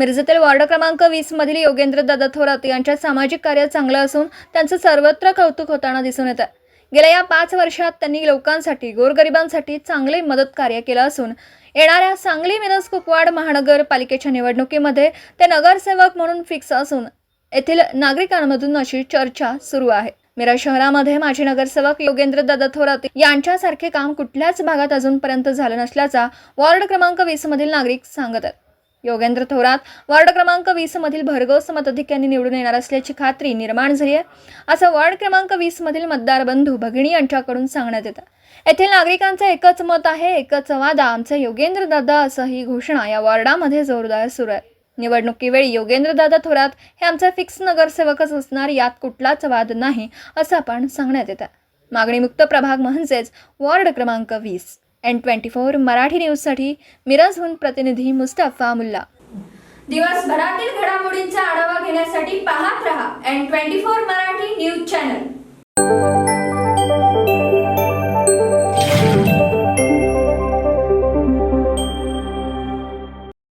मिरजेतील वॉर्ड क्रमांक वीस मधील योगेंद्र दादा थोरात यांच्या सामाजिक कार्य चांगलं असून त्यांचं सर्वत्र कौतुक होताना दिसून येतं. गेल्या या पाच वर्षात त्यांनी लोकांसाठी गोरगरिबांसाठी चांगले मदत कार्य केलं असून येणाऱ्या सांगली मिरज कुपवाड महानगरपालिकेच्या निवडणुकीमध्ये ते नगरसेवक म्हणून फिक्स असून येथील नागरिकांमधून अशी चर्चा सुरू आहे. मिरज शहरामध्ये माजी नगरसेवक योगेंद्र दादा थोरात यांच्यासारखे काम कुठल्याच भागात अजूनपर्यंत झालं नसल्याचा वॉर्ड क्रमांक वीस मधील नागरिक सांगत आहेत योगेंद्र थोरात वार्ड क्रमांक वीस मधील भरघोस मताधिक्यांनी निवडून येणार असल्याची खात्री निर्माण झाली आहे. असं वार्ड क्रमांक वीस मधील मतदार बंधू भगिनी यांच्याकडून सांगण्यात येतं. येथील नागरिकांचं एकच मत आहे एकच वादा. आमचं योगेंद्र दादा असं ही घोषणा या वॉर्डामध्ये जोरदार सुरू आहे. निवडणुकीवेळी योगेंद्र दादा थोरात हे आमचे फिक्स नगरसेवकच असणार यात कुठलाच वाद नाही असं आपण सांगण्यात येतं. मागणीमुक्त प्रभाग म्हणजेच वॉर्ड क्रमांक वीस. एन ट्वेंटी फोर मराठी न्यूजसाठी मिरजहून प्रतिनिधी मुस्तफा मुल्ला. दिवसभरातील घडामोडींचा आढावा घेण्यासाठी पाहत रहा N twenty four Marathi news channel.